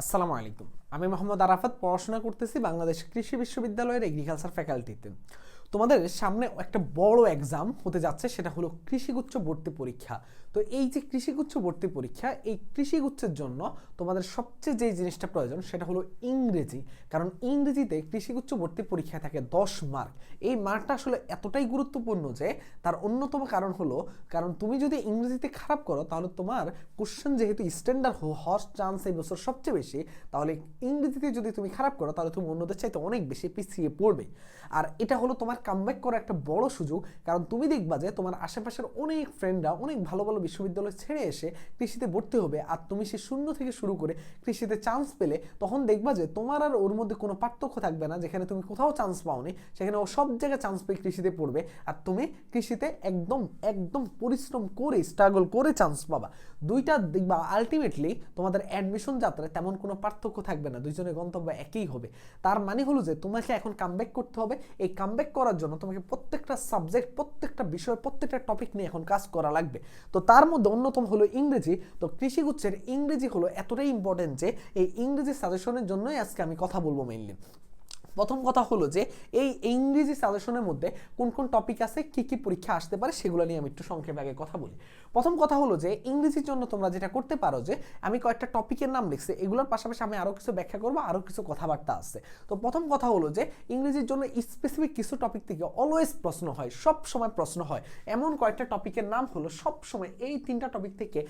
আসসালামু আলাইকুম। আমি মোহাম্মদ আরাফাত পড়াশোনা করতেছি বাংলাদেশ কৃষি বিশ্ববিদ্যালয়ের এগ্রিকালচার ফ্যাকাল্টিতে তোমাদের সামনে একটা বড় এক্সাম হতে যাচ্ছে, সেটা হলো কৃষিগুচ্ছ ভর্তি পরীক্ষা। তো এই যে কৃষিগুচ্ছ ভর্তি পরীক্ষা, এই কৃষিগুচ্ছের জন্য তোমাদের সবচেয়ে যে জিনিসটা প্রয়োজন, সেটা হলো ইংরেজি। কারণ ইংরেজিতে কৃষিগুচ্ছ ভর্তি পরীক্ষায় থাকে দশ মার্ক এই মার্কটা আসলে এতটাই গুরুত্বপূর্ণ যে, তার অন্যতম কারণ হলো, কারণ তুমি যদি ইংরেজিতে খারাপ করো, তাহলে তোমার কোশ্চেন যেহেতু স্ট্যান্ডার্ড হওয়ার চান্স এই বছর সবচেয়ে বেশি, তাহলে ইংরেজিতে যদি তুমি খারাপ করো, তাহলে তুমি অন্যদের চাইতে অনেক বেশি পিছিয়ে পড়বে। আর এটা হলো তোমার কামব্যাক করার একটা বড় সুযোগ। কারণ তুমি দেখবা যে তোমার আশেপাশের অনেক ফ্রেন্ডরা অনেক ভালো ভালো বিশ্ববিদ্যালয় ছেড়ে এসে কৃষিতে ভর্তি হবে আর তুমি সে শূন্য থেকে শুরু করে কৃষিতে চান্স পেলে তখন দেখবা যে তোমার আর ওর মধ্যে কোনো পার্থক্য থাকবে না, যেখানে তুমি কোথাও চান্স পাওনি, সেখানে ও সব জায়গায় চান্স পেয়ে কৃষিতে পড়বে আর তুমি কৃষিতে একদম একদম পরিশ্রম করে স্ট্রাগল করে চান্স পাবা। দুইটা দেখবা আলটিমেটলি তোমাদের অ্যাডমিশন যাত্রায় তেমন কোনো পার্থক্য থাকবে না, দুইজনের গন্তব্য একই হবে। তার মানে হলো যে তোমাকে এখন কামব্যাক করতে হবে। এই কামব্যাক করার জন্য তোমাকে প্রত্যেকটা সাবজেক্ট প্রত্যেকটা বিষয়, প্রত্যেকটা টপিক নিয়ে এখন কাজ করা লাগবে। তো তার মধ্যে অন্যতম হলো ইংরেজি। তো কৃষিগুচ্ছের ইংরেজি হলো এতটাই ইম্পর্টেন্ট যে এই ইংরেজি সাজেশনের জন্যই আজকে আমি কথা বলব মেইনলি প্রথম কথা হলো যে এই ইংরেজি সাজেশনের মধ্যে কোন কোন টপিক আছে, কি কি পরীক্ষা আসতে পারে, সেগুলো নিয়ে আমি একটু সংক্ষেপে আগে কথা বলি। প্রথম কথা হলো যে ইংরেজির জন্য তোমরা যেটা করতে পারো যে আমি কয়েকটা টপিকের নাম লিখছি, এগুলোর পাশাপাশি আমি আরও কিছু ব্যাখ্যা করব আরও কিছু কথাবার্তা আছে। তো প্রথম কথা হলো যে ইংরেজির জন্য স্পেসিফিক কিছু টপিক থেকে অলওয়েজ প্রশ্ন হয় সব সময় প্রশ্ন হয়। এমন কয়েকটা টপিকের নাম হলো সব সময় এই তিনটা টপিক থেকে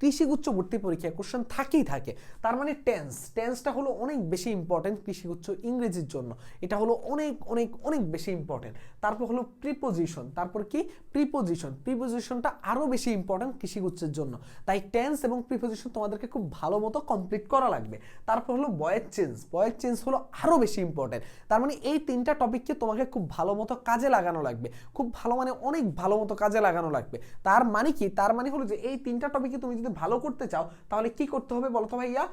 কৃষিগুচ্ছ ভর্তি পরীক্ষায় কোশ্চেন থাকেই থাকে। তার মানে টেন্স টেন্সটা হলো অনেক বেশি ইম্পর্টেন্ট কৃষিগুচ্ছ ইংরেজির জন্য। এটা হলো অনেক অনেক অনেক বেশি ইম্পর্টেন্ট তারপর হলো প্রিপোজিশন তারপর কি? প্রিপোজিশন প্রিপোজিশনটা আরও বেশি ইম্পর্টেন্ট কৃষিগুচ্ছের জন্য। তাই টেন্স এবং প্রিপোজিশন তোমাদেরকে খুব ভালো মতো কমপ্লিট করা লাগবে। তারপর হলো বয়ের চেঞ্জ বয়ের চেঞ্জ হলো আরও বেশি ইম্পর্টেন্ট তার মানে এই তিনটা টপিককে তোমাকে খুব ভালো মতো কাজে লাগানো লাগবে। খুব ভালো মানে অনেক ভালো মতো কাজে লাগানো লাগবে। তার মানে কি? তার মানে হলো যে এই তিনটা টপিকে তুমি যদি ভালো করতে চাও, তাহলে কি করতে হবে বলতো ভাইয়া?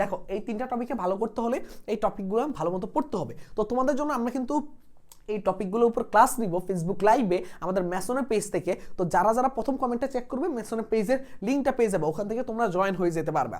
দেখো, এই তিনটা টপিকে ভালো করতে হলে এই টপিকগুলো ভালো মতো পড়তে হবে। তো তোমাদের জন্য আমরা কিন্তু এই টপিকগুলোর উপর ক্লাস নিব ফেসবুক লাইভে আমাদের মেসনের পেজ থেকে। তো যারা যারা প্রথম কমেন্টটা চেক করবে মেসনের পেজের লিঙ্কটা পেয়ে যাবে। ওখান থেকে তোমরা জয়েন হয়ে যেতে পারবে।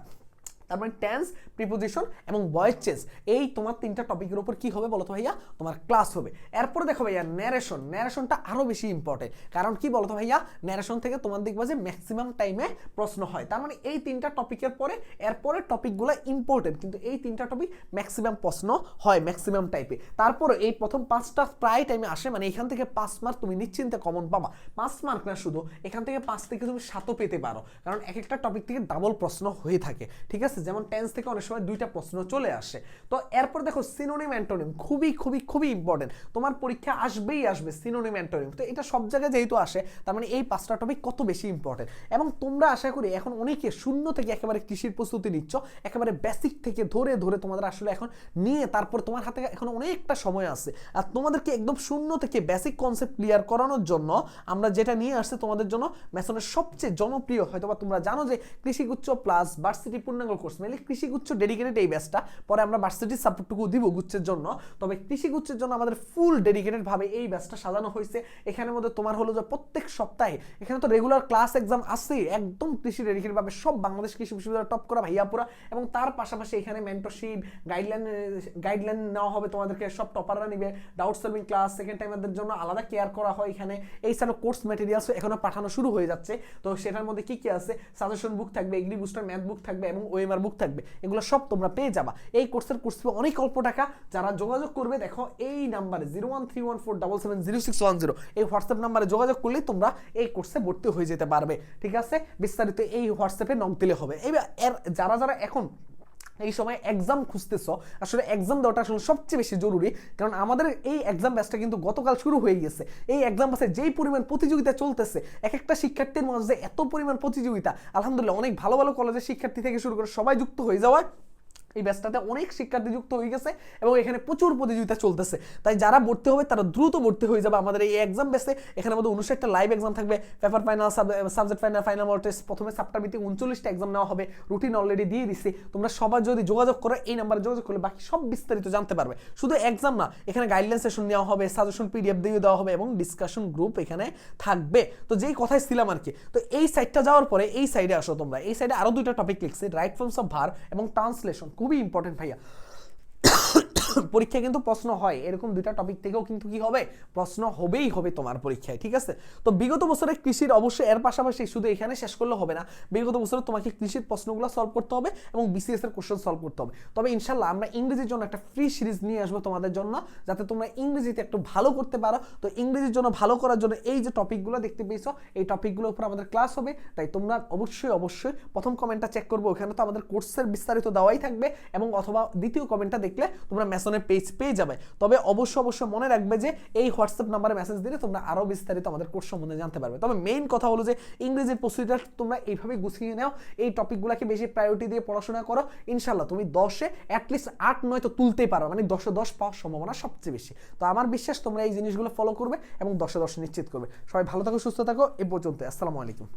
তার মানে টেন্স প্রিপোজিশন এবং ভয়েস চেঞ্জ এই তোমার তিনটা টপিকের উপর কি হবে বলতো ভাইয়া? তোমার ক্লাস হবে। এরপরে দেখো ভাইয়া ন্যারেশন ন্যারেশনটা আরও বেশি ইম্পর্টেন্ট কারণ কি বলতো ভাইয়া? ন্যারেশন থেকে তোমার দেখবা যে ম্যাক্সিমাম টাইমে প্রশ্ন হয়। তার মানে এই তিনটা টপিকের পরে, এরপরে টপিকগুলো ইম্পর্টেন্ট কিন্তু এই তিনটা টপিক ম্যাক্সিমাম প্রশ্ন হয় ম্যাক্সিমাম টাইপে তারপরে এই প্রথম পাঁচটা প্রায় টাইমে আসে মানে এখান থেকে পাঁচ মার্ক তুমি নিশ্চিন্তে কমন পাবা। পাঁচ মার্ক না শুধু, এখান থেকে পাঁচ থেকে তুমি সাতও পেতে পারো। কারণ এক একটা টপিক থেকে ডাবল প্রশ্ন হয়ে থাকে। ঠিক আছে? যেমন টেন্স থেকে অনেক সময় দুইটা প্রশ্ন চলে আসে। তো এরপর দেখো সিনোনিম অ্যান্টোনিম খুবই খুবই খুবই ইম্পর্টেন্ট তোমার পরীক্ষা আসবেই আসবে সিনোনিম অ্যান্টোনিম তো এটা সব জায়গায় যেহেতু আসে, তার মানে এই পাঁচটা টপিক কত বেশি ইম্পর্টেন্ট এবং তোমরা আশা করি এখন অনেকে শূন্য থেকে একেবারে কৃষির প্রস্তুতি নিচ্ছ, একেবারে বেসিক থেকে ধরে ধরে তোমাদের আসলে এখন নিয়ে তারপর তোমার হাতে এখন অনেকটা সময় আছে। আর তোমাদেরকে একদম শূন্য থেকে বেসিক কনসেপ্ট ক্লিয়ার করানোর জন্য আমরা যেটা নিয়ে আসছে তোমাদের জন্য মেসনের সবচেয়ে জনপ্রিয় হয়তো বা তোমরা জানো যে কৃষিগুচ্ছ প্লাস ভার্সিটি পূর্ণাঙ্গ কোর্স মানে কৃষিগুচ্ছ ডেডিকেটেড এই ব্যাচটা পরে আমরা ভার্সিটির সাপোর্টটুকু দিব গুচ্ছের জন্য। তবে কৃষিগুচ্ছের জন্য আমাদের ফুল ডেডিকেটেড ভাবে এই ব্যাচটা সাজানো হয়েছে। এখানের মধ্যে তোমার হলো যে প্রত্যেক সপ্তাহে এখানে তো রেগুলার ক্লাস এক্সাম আছে একদম কৃষি ডেডিকেটেড ভাবে সব বাংলাদেশ কৃষি বিশ্ববিদ্যালয় টপ করা ভাইয়াপুরা। এবং তার পাশাপাশি এখানে মেন্টরশিপ গাইডলাইন গাইডলাইন নেওয়া হবে তোমাদেরকে। সব টপাররা নিবে। ডাউট সলভিং ক্লাস সেকেন্ড টাইমের জন্য আলাদা কেয়ার করা হয় এখানে। এই সাইড কোর্স ম্যাটেরিয়ালস এখনও পাঠানো শুরু হয়ে যাচ্ছে। তো সেটার মধ্যে কি কি আছে? সাজেশন বুক থাকবে এগ্রি বুস্টার ম্যাথ বুক থাকবে এবং ওএমআর বুক থাকবে। এগুলো সব তোমরা পেয়ে যাবা। এই কোর্সের কোর্স অনেক অল্প টাকা। যারা যোগাযোগ করবে, দেখো, এই নাম্বারে zero one three one four double seven zero six one zero এই হোয়াটসঅ্যাপ নাম্বারে যোগাযোগ করলে তোমরা এই কোর্সে ভর্তি হয়ে যেতে পারবে। ঠিক আছে? বিস্তারিত এই হোয়াটসঅ্যাপে নক দিলে হবে। এবার, এর, যারা যারা এখন এই সময় এক্সাম খুঁজতেছ, আসলে এক্সাম দেওয়াটা আসলে সবচেয়ে বেশি জরুরি, কারণ আমাদের এই এক্সাম ব্যাসটা কিন্তু গতকাল শুরু হয়ে গেছে। এই এক্সাম ব্যাচে যেই পরিমাণ প্রতিযোগিতা চলতেছে এক একটা শিক্ষার্থীর মধ্যে এত পরিমাণ প্রতিযোগিতা, আলহামদুলিল্লাহ অনেক ভালো ভালো কলেজের শিক্ষার্থী থেকে শুরু করে সবাই যুক্ত হয়ে যাওয়ায় এই ব্যাচটাতে অনেক শিক্ষার্থী যুক্ত হয়ে গেছে এবং এখানে প্রচুর প্রতিযোগিতা চলতেছে। তাই যারা ভর্তি হবে, তারা দ্রুত ভর্তি হয়ে যাবে আমাদের এই এক্সাম বেসে এখানে মধ্যে উনষাটটা লাইভ এক্সাম থাকবে। Paper final subject final final mock test প্রথমে সাপ্টার ভিত্তিক উনচল্লিশটা এক্সাম নেওয়া হবে। রুটিন অলরেডি দিয়ে দিছি। তোমরা সবার যদি যোগাযোগ করো, এই নাম্বারে যোগাযোগ করলে বাকি সব বিস্তারিত জানতে পারবে। শুধু এক্সাম না, এখানে গাইডলাইন সেশন নেওয়া হবে সাজেশন পিডিএফ দিয়ে দেওয়া হবে এবং ডিসকাশন গ্রুপ এখানে থাকবে। তো যেই কথাই ছিলাম আর কি, তো এই সাইডটা যাওয়ার পরে এই সাইডে আসো তোমরা। এই সাইডে আরও দুইটা টপিক লিখছি রাইট ফর্মস অফ ভার এবং ট্রান্সলেশন খুবই ইম্পর্টেন্ট ভাইয়া। পরীক্ষায় কিন্তু প্রশ্ন হয়। এরকম দুইটা টপিক থেকেও কিন্তু কি হবে? প্রশ্ন হবেই হবে তোমার পরীক্ষায়, ঠিক আছে? তো বিগত বছরে কৃষির অবশ্যই এর পাশাপাশি শুধু এখানে শেষ করলে হবে না, বিগত বছরে তোমাকে কৃষির প্রশ্নগুলো সলভ করতে হবে এবং বিসিএস এর কোশ্চেন সলভ করতে হবে। তবে ইনশাল্লাহ আমরা ইংরেজির জন্য একটা ফ্রি সিরিজ নিয়ে আসব তোমাদের জন্য, যাতে তোমরা ইংরেজিতে একটু ভালো করতে পারো। তো ইংরেজির জন্য ভালো করার জন্য এই যে টপিকগুলো দেখতে পেয়েছ, এই টপিকগুলোর উপর আমাদের ক্লাস হবে। তাই তোমরা অবশ্যই অবশ্যই প্রথম কমেন্টটা চেক করব। ওখানে তো আমাদের কোর্সের বিস্তারিত দেওয়াই থাকবে এবং অথবা দ্বিতীয় কমেন্টটা দেখলে তোমরা মেসনের পেজ পেয়ে যাবে। তবে অবশ্যই অবশ্যই মনে রাখবে যে এই হোয়াটসঅ্যাপ নাম্বারে মেসেজ দিলে তোমরা আরও বিস্তারিত আমাদের কোর্স সম্বন্ধে জানতে পারবে। তবে মেইন কথা হলো যে ইংরেজির প্রস্তুতিটা তোমরা এইভাবে গুছিয়ে নাও। এই টপিকগুলোকে বেশি প্রায়োরিটি দিয়ে পড়াশোনা করো। ইনশাল্লাহ তুমি দশে অ্যাটলিস্ট আট, নয় তো তুলতেই পারো। মানে দশে দশ পাওয়ার সম্ভাবনা সবচেয়ে বেশি। তো আমার বিশ্বাস তোমরা এই জিনিসগুলো ফলো করবে এবং দশে দশ নিশ্চিত করবে। সবাই ভালো থাকো, সুস্থ থাকো। এ পর্যন্ত আসসালামু আলাইকুম।